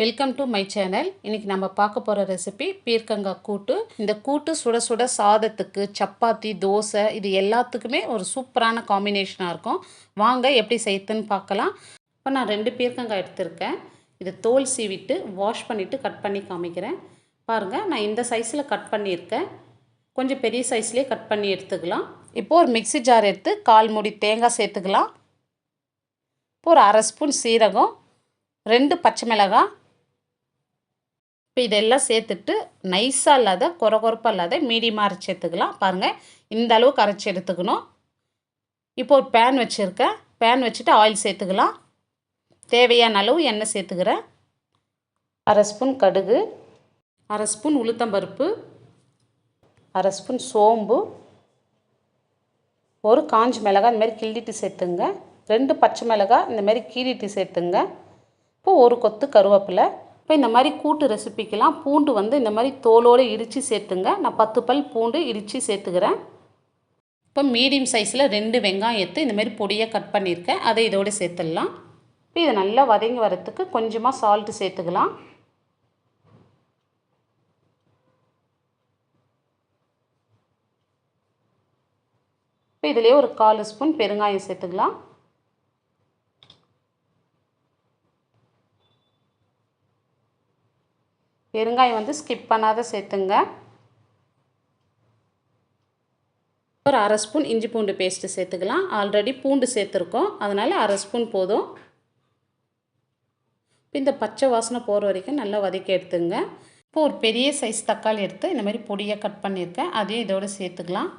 Welcome to my channel இன்றைக்கி நம்ம பார்க்க போகிற ரெசிபி பீர்க்கங்காய் கூட்டு. இந்த கூட்டு சுட சுட சாதத்துக்கு சப்பாத்தி தோசை இது எல்லாத்துக்குமே ஒரு சூப்பரான காம்பினேஷனாக இருக்கும். வாங்க எப்படி செய்யுதுன்னு பார்க்கலாம். இப்போ நான் ரெண்டு பீர்க்கங்காய் எடுத்திருக்கேன். இதை தோல் சீவிட்டு வாஷ் பண்ணிவிட்டு கட் பண்ணி காமிக்கிறேன். பாருங்கள் நான் இந்த சைஸில் கட் பண்ணியிருக்கேன். கொஞ்சம் பெரிய சைஸ்லேயே கட் பண்ணி எடுத்துக்கலாம். இப்போது ஒரு மிக்ஸி ஜார் எடுத்து கால் மூடி தேங்காய் சேர்த்துக்கலாம். இப்போ ஒரு அரை ஸ்பூன் சீரகம் ரெண்டு பச்சை மிளகாய் இப்போ இதெல்லாம் சேர்த்துட்டு நைஸாக இல்லாத குறை குறப்பாக இல்லாத மீடியமாக அரைச்சி எடுத்துக்கலாம். பாருங்கள் இந்த அளவுக்கு அரைச்சி எடுத்துக்கணும். இப்போ ஒரு பேன் வச்சுருக்கேன். பேன் வச்சுட்டு ஆயில் சேர்த்துக்கலாம். தேவையான அளவு எண்ணெய் சேர்த்துக்கிறேன். அரை ஸ்பூன் கடுகு அரை ஸ்பூன் உளுத்தம்பருப்பு அரை ஸ்பூன் சோம்பு ஒரு காஞ்சி மிளகாய் இந்தமாரி கிள்ளிட்டு சேர்த்துங்க. ரெண்டு பச்சை மிளகாய் இந்தமாரி கீறிட்டு சேர்த்துங்க. இப்போ ஒரு கொத்து கருவேப்பிலை இப்போ இந்த மாதிரி கூட்டு ரெசிபிக்கெலாம் பூண்டு வந்து இந்த மாதிரி தோலோடு இடித்து சேர்த்துங்க. நான் பத்து பல் பூண்டு இடித்து சேர்த்துக்கிறேன். இப்போ மீடியம் சைஸில் ரெண்டு வெங்காயம் எடுத்து இந்த மாதிரி பொடியாக கட் பண்ணியிருக்கேன். அதை இதோடு சேர்த்துடலாம். இப்போ இதை நல்லா வதங்கி வரத்துக்கு கொஞ்சமாக சால்ட்டு சேர்த்துக்கலாம். இப்போ இதிலே ஒரு கால் ஸ்பூன் பெருங்காயம் சேர்த்துக்கலாம். பெருங்காயம் வந்து ஸ்கிப் பண்ணாத சேர்த்துங்க. ஒரு அரை ஸ்பூன் இஞ்சி பூண்டு பேஸ்ட்டு சேர்த்துக்கலாம். ஆல்ரெடி பூண்டு சேர்த்துருக்கோம். அதனால் அரை ஸ்பூன் போதும். இப்போ இந்த பச்சை வாசனை போகிற வரைக்கும் நல்லா வதக்கி எடுத்துங்க. இப்போ ஒரு பெரிய சைஸ் தக்காளி எடுத்து இந்த மாதிரி பொடியாக கட் பண்ணியிருக்கேன். அதையும் இதோடு சேர்த்துக்கலாம்.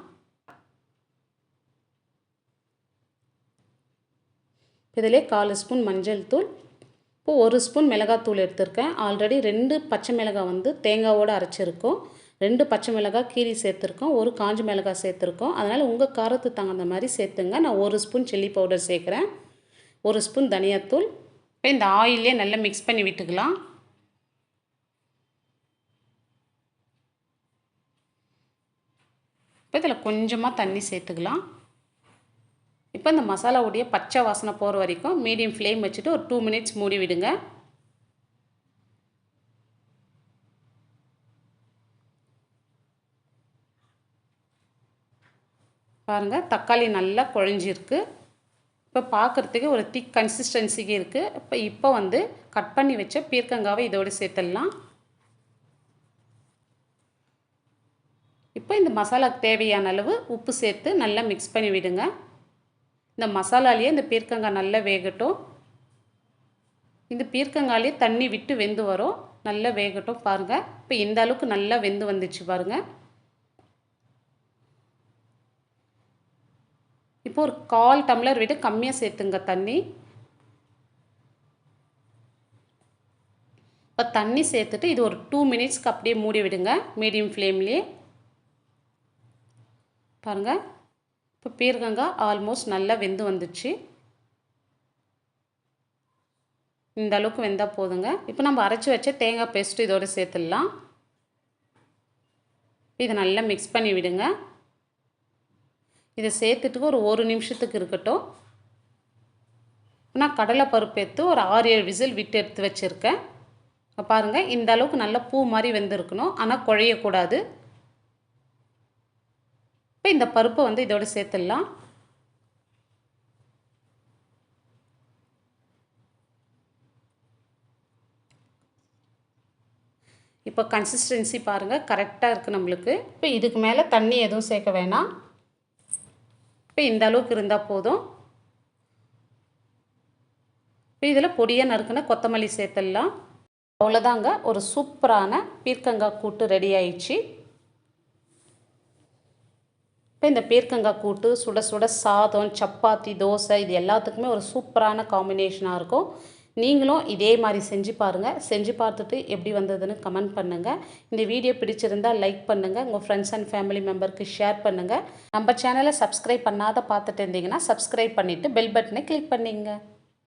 இதிலே கால் ஸ்பூன் மஞ்சள் தூள் இப்போது ஒரு ஸ்பூன் மிளகாத்தூள் எடுத்திருக்கேன். ஆல்ரெடி ரெண்டு பச்சை மிளகாய் வந்து தேங்காவோடு அரைச்சிருக்கோம். ரெண்டு பச்சை மிளகாய் கீரி சேர்த்துருக்கோம். ஒரு காஞ்சி மிளகாய் சேர்த்துருக்கோம். அதனால் உங்கள் காரத்துக்கு தகுந்த மாதிரி சேர்த்துங்க. நான் ஒரு ஸ்பூன் சில்லி பவுடர் சேர்க்குறேன். ஒரு ஸ்பூன் தனியாத்தூள். இப்போ இந்த ஆயிலே நல்லா மிக்ஸ் பண்ணி விட்டுக்கலாம். இப்போ இதில் கொஞ்சமாக தண்ணி சேர்த்துக்கலாம். இப்போ இந்த மசாலாவுடைய பச்சை வாசனை போகிற வரைக்கும் மீடியம் ஃப்ளேம் வச்சுட்டு ஒரு டூ மினிட்ஸ் மூடி விடுங்க. பாருங்கள் தக்காளி நல்லா குழஞ்சிருக்கு. இப்போ பார்க்குறதுக்கு ஒரு திக் கன்சிஸ்டன்சிக்கு இருக்குது இப்போ இப்போ வந்து கட் பண்ணி வச்ச பீர்க்கங்காவை இதோடு சேர்த்துடலாம். இப்போ இந்த மசாலாக்கு தேவையான அளவு உப்பு சேர்த்து நல்லா மிக்ஸ் பண்ணி விடுங்க. இந்த மசாலாலேயே இந்த பீர்க்கங்காய் நல்லா வேகட்டும். இந்த பீர்க்கங்காலே தண்ணி விட்டு வெந்து வரும். நல்லா வேகட்டும் பாருங்கள் இப்போ இந்த அளவுக்கு நல்லா வெந்து வந்துச்சு பாருங்கள் இப்போ ஒரு கால் டம்ளர் விட கம்மியாக சேர்த்துங்க தண்ணி. இப்போ தண்ணி சேர்த்துட்டு இது ஒரு டூ மினிட்ஸ்க்கு அப்படியே மூடி விடுங்க. மீடியம் ஃப்ளேம்லேயே. பாருங்கள் இப்போ பீர்க்கங்காய் ஆல்மோஸ்ட் நல்லா வெந்து வந்துச்சு. இந்த அளவுக்கு வெந்தால் போதுங்க. இப்போ நம்ம அரைச்சி வச்ச தேங்காய் பேஸ்ட்டு இதோடு சேர்த்துடலாம். இதை நல்லா மிக்ஸ் பண்ணி விடுங்க. இதை சேர்த்துட்டு ஒரு ஒரு நிமிஷத்துக்கு இருக்கட்டும். நான் கடலை பருப்பு எடுத்து ஒரு ஆறு ஏழு விசில் விட்டு எடுத்து வச்சுருக்கேன். பாருங்கள் இந்த அளவுக்கு நல்லா பூ மாதிரி வெந்திருக்கணும். ஆனால் குழையக்கூடாது. இப்போ இந்த பருப்பை வந்து இதோடு சேர்த்துடலாம். இப்போ கன்சிஸ்டன்சி பாருங்கள் கரெக்டாக இருக்குது நம்மளுக்கு. இப்போ இதுக்கு மேலே தண்ணி எதுவும் சேர்க்க வேணாம். இப்போ இந்த அளவுக்கு இருந்தால் போதும். இப்போ இதில் பொடியாக நறுக்குன கொத்தமல்லி சேர்த்துடலாம். அவ்வளோதாங்க ஒரு சூப்பரான பீர்க்கங்காய் கூட்டு ரெடி ஆயிடுச்சு. இப்போ இந்த பீர்க்கங்காய் கூட்டு சுட சுட சாதம் சப்பாத்தி தோசை இது எல்லாத்துக்குமே ஒரு சூப்பரான காம்பினேஷனாக இருக்கும். நீங்களும் இதே மாதிரி செஞ்சு பாருங்கள் செஞ்சு பார்த்துட்டு எப்படி வந்ததுன்னு கமெண்ட் பண்ணுங்கள் இந்த வீடியோ பிடிச்சிருந்தால் லைக் பண்ணுங்கள் உங்கள் ஃப்ரெண்ட்ஸ் அண்ட் ஃபேமிலி மெம்பருக்கு ஷேர் பண்ணுங்கள் நம்ம சேனலை சப்ஸ்கிரைப் பண்ணாத பார்த்துட்டு இருந்தீங்கன்னா சப்ஸ்கிரைப் பண்ணிவிட்டு பெல் பட்டனை கிளிக் பண்ணிங்க.